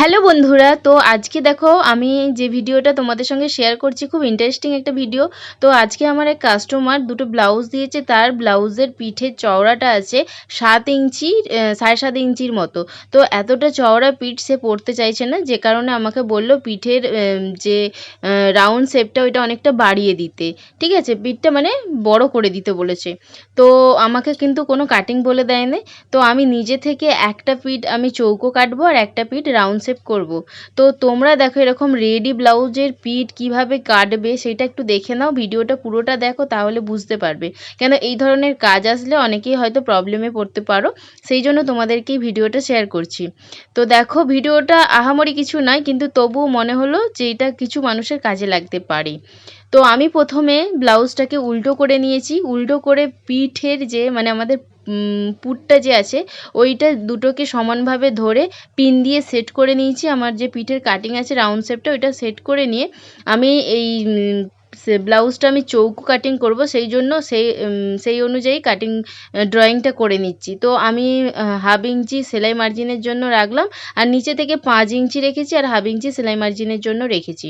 Hello বন্ধুরা, তো আজকে দেখো আমি যে ভিডিওটা তোমাদের সঙ্গে শেয়ার করছি, খুব ইন্টারেস্টিং একটা ভিডিও তো আজকে আমার এক কাস্টমার দুটো ব্লাউজ দিয়েছে, তার ব্লাউজের পিঠের চওড়াটা আছে সাত ইঞ্চি সাড়ে সাত ইঞ্চির মতো। তো এতটা চওড়া পিঠ সে পরতে চাইছে না, যে কারণে আমাকে বলল পিঠের যে রাউন্ড শেপটা ওইটা অনেকটা বাড়িয়ে দিতে। ঠিক আছে? পিঠটা মানে বড় করে দিতে বলেছে। তো আমাকে কিন্তু কোনো কাটিং বলে দেয়নি। তো আমি নিজে থেকে একটা পিঠ আমি চৌকো কাটবো আর একটা পিঠ রাউন্ড শেপ করব। তো তোমরা দেখো এরকম রেডি ব্লাউজের পিঠ কীভাবে কাটবে সেটা একটু দেখে নাও, ভিডিওটা পুরোটা দেখো তাহলে বুঝতে পারবে। কেন এই ধরনের কাজ আসলে অনেকেই হয়তো প্রবলেমে পড়তে পারো, সেই জন্য তোমাদেরকেই ভিডিওটা শেয়ার করছি। তো দেখো ভিডিওটা আহামরি কিছু নয়, কিন্তু তবুও মনে হলো যে এটা কিছু মানুষের কাজে লাগতে পারে। তো আমি প্রথমে ব্লাউজটাকে উল্টো করে নিয়েছি, উল্টো করে পিঠের যে মানে আমাদের পুটটা যে আছে, ওইটা দুটোকে সমানভাবে ধরে পিন দিয়ে সেট করে নিয়েছি। আমার যে পিঠের কাটিং আছে রাউন্ড শেপটা ওইটা সেট করে নিয়ে আমি এই সে ব্লাউজটা আমি চৌকো কাটিং করব, সেই জন্য সেই সেই অনুযায়ী কাটিং ড্রয়িংটা করে নিচ্ছি। তো আমি হাফ ইঞ্চি সেলাই মার্জিনের জন্য রাখলাম, আর নিচে থেকে পাঁচ ইঞ্চি রেখেছি, আর হাফ ইঞ্চি সেলাই মার্জিনের জন্য রেখেছি।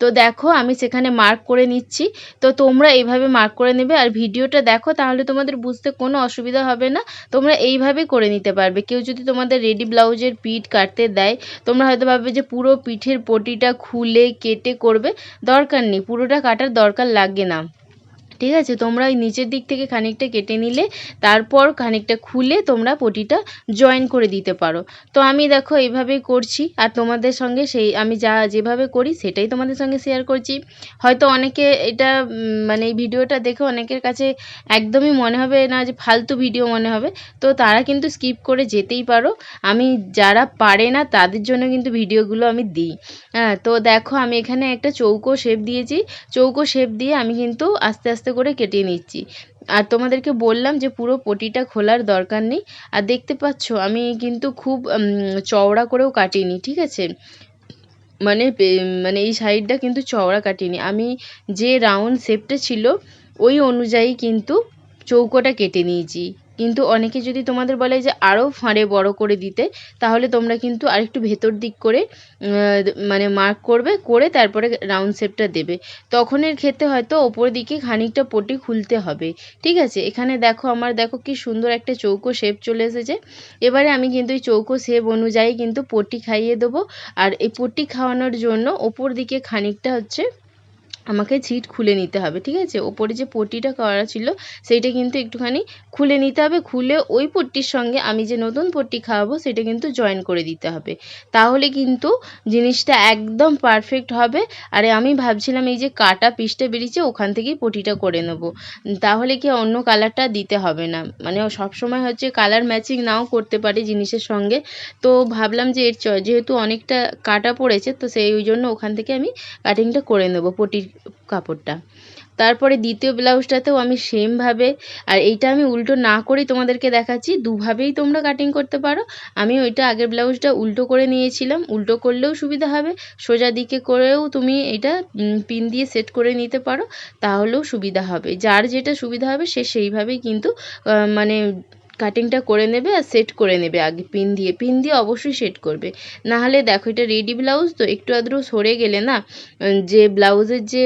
তো দেখো, আমি সেখানে মার্ক করে নিচ্ছি। তো তোমরা এইভাবে মার্ক করে নেবে, আর ভিডিওটা দেখো, তাহলে তোমাদের বুঝতে কোনো অসুবিধা হবে না। তোমরা এইভাবেই করে নিতে পারবে। কেউ যদি তোমাদের রেডি ব্লাউজের পিঠ কাটতে দেয়, তোমরা হয়তো ভাববে যে পুরো পিঠের পটিটা খুলে কেটে করবে। দরকার নেই, পুরোটা কাটার দরকার লাগে না। ঠিক আছে? তোমরা ওই নিচের দিক থেকে খানিকটা কেটে নিলে, তারপর খানিকটা খুলে তোমরা পটিটা জয়েন করে দিতে পারো। তো আমি দেখো এইভাবেই করছি, আর তোমাদের সঙ্গে সেই, আমি যা যেভাবে করি সেটাই তোমাদের সঙ্গে শেয়ার করছি। হয়তো অনেকে এটা মানে এই ভিডিওটা দেখে অনেকের কাছে একদমই মনে হবে না যে ফালতু ভিডিও মনে হবে। তো তারা কিন্তু স্কিপ করে যেতেই পারো। আমি যারা পারে না তাদের জন্য কিন্তু ভিডিওগুলো আমি দিই। হ্যাঁ তো দেখো আমি এখানে একটা চৌকো শেপ দিয়েছি। চৌকো শেপ দিয়ে আমি কিন্তু আস্তে আস্তে করে কেটে নিচ্ছি। আর তোমাদেরকে বললাম যে পুরো পটিটা খোলার দরকার নেই। আর দেখতে পাচ্ছ, আমি কিন্তু খুব চওড়া করেও কাটিনি, ঠিক আছে? মানে মানে এই সাইডটা কিন্তু চওড়া কাটিনি। আমি যে রাউন্ড শেপটা ছিল, ওই অনুযায়ী কিন্তু চৌকোটা কেটে নিয়েছি। কিন্তু অনেকে যদি তোমাদের বলে যে আরও ফাঁড়ে বড় করে দিতে, তাহলে তোমরা কিন্তু আরেকটু ভেতর দিক করে মানে মার্ক করবে, করে তারপরে রাউন্ড শেপটা দেবে। তখনের ক্ষেত্রে হয়তো ওপর দিকে খানিকটা পটি খুলতে হবে। ঠিক আছে? এখানে দেখো আমার, দেখো কি সুন্দর একটা চৌকো শেপ চলে এসেছে। এবারে আমি কিন্তু এই চৌকো শেপ অনুযায়ী কিন্তু পটি খাইয়ে দেবো। আর এই পটি খাওয়ানোর জন্য ওপর দিকে খানিকটা হচ্ছে আমাকে ছিট খুলে নিতে হবে, ঠিক আছে? ওপরে যে পট্টিটা করা ছিল, সেইটা কিন্তু একটুখানি খুলে নিতে হবে, খুলে ওই পট্টির সঙ্গে আমি যে নতুন পট্টি খাওয়াবো, সেটা কিন্তু জয়েন করে দিতে হবে। তাহলে কিন্তু জিনিসটা একদম পারফেক্ট হবে। আর আমি ভাবছিলাম এই যে কাটা পিসটা বেরিয়েছে, ওখান থেকেই পটিটা করে নেব। তাহলে কি অন্য কালারটা দিতে হবে না? মানে সব সময় হচ্ছে কালার ম্যাচিং নাও করতে পারে জিনিসের সঙ্গে। তো ভাবলাম যে এর যেহেতু অনেকটা কাটা পড়েছে, তো সেই জন্য ওখান থেকে আমি কাটিংটা করে নেব পটির কাপড়টা। তারপরে দ্বিতীয় ব্লাউজটাতেও আমি সেমভাবে আর এইটা আমি উল্টো না করেই তোমাদেরকে দেখাচ্ছি, দুভাবেই তোমরা কাটিং করতে পারো। আমি ওইটা আগের ব্লাউজটা উল্টো করে নিয়েছিলাম, উল্টো করলেও সুবিধা হবে, সোজা দিকে করেও তুমি এটা পিন দিয়ে সেট করে নিতে পারো, তাহলেও সুবিধা হবে। যার যেটা সুবিধা হবে, সে সেইভাবেই কিন্তু মানে কাটিংটা করে নেবে আর সেট করে নেবে আগে পিন দিয়ে। পিন দিয়ে অবশ্যই সেট করবে। না হলে দেখো এটা রেডি ব্লাউজ তো একটু আধটু সরে গেলে না যে ব্লাউজের যে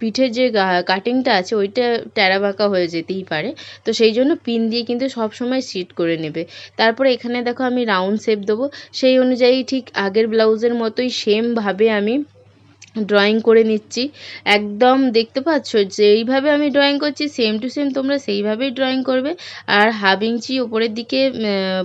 পিঠের যে কাটিংটা আছে, ওইটা ট্যাড়া বাঁকা হয়ে যেতেই পারে। তো সেই জন্য পিন দিয়ে কিন্তু সব সময় সিট করে নেবে। তারপরে এখানে দেখো আমি রাউন্ড শেপ দেবো। সেই অনুযায়ী ঠিক আগের ব্লাউজের মতোই সেমভাবে আমি ড্রয়িং করে নিচ্ছি। একদম দেখতে পাচ্ছ যেইভাবে আমি ড্রয়িং করছি সেম টু সেম তোমরা সেইভাবেই ড্রয়িং করবে। আর হাফ ইঞ্চি ওপরের দিকে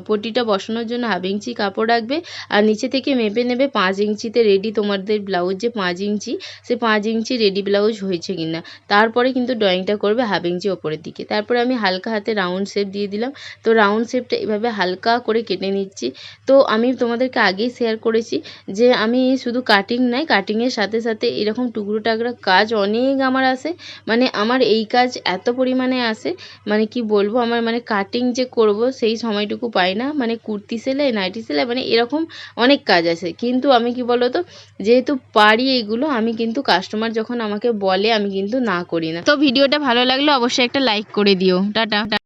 পটিটা বসানোর জন্য হাফ ইঞ্চি কাপড় রাখবে। আর নিচে থেকে মেপে নেবে পাঁচ ইঞ্চিতে রেডি তোমাদের ব্লাউজ যে পাঁচ ইঞ্চি, সে পাঁচ ইঞ্চি রেডি ব্লাউজ হয়েছে কিনা। তারপরে কিন্তু ড্রয়িংটা করবে হাফ ইঞ্চি ওপরের দিকে। তারপরে আমি হালকা হাতে রাউন্ড শেপ দিয়ে দিলাম। তো রাউন্ড শেপটা এভাবে হালকা করে কেটে নিচ্ছি। তো আমি তোমাদেরকে আগেই শেয়ার করেছি যে আমি শুধু কাটিং নয় কাটিংয়ের সাথে সাথে এরকম টুকরো টাকরা কাজ অনেক আমার আসে মানে আমার এই কাজ এত পরিমাণে আসে মানে কি বলব, আমার মানে কাটিং যে করব সেই সময়টুকু পাই না। মানে কুর্তি সেলাই, নাইটি সেলাই মানে এরকম অনেক কাজ আছে। কিন্তু আমি কি বলো তো যেহেতু পারি এইগুলো আমি কিন্তু কাস্টমার যখন আমাকে বলে, আমি কিন্তু না করি না। তো ভিডিওটা ভালো লাগলে অবশ্যই একটা লাইক করে দিও। টাটা।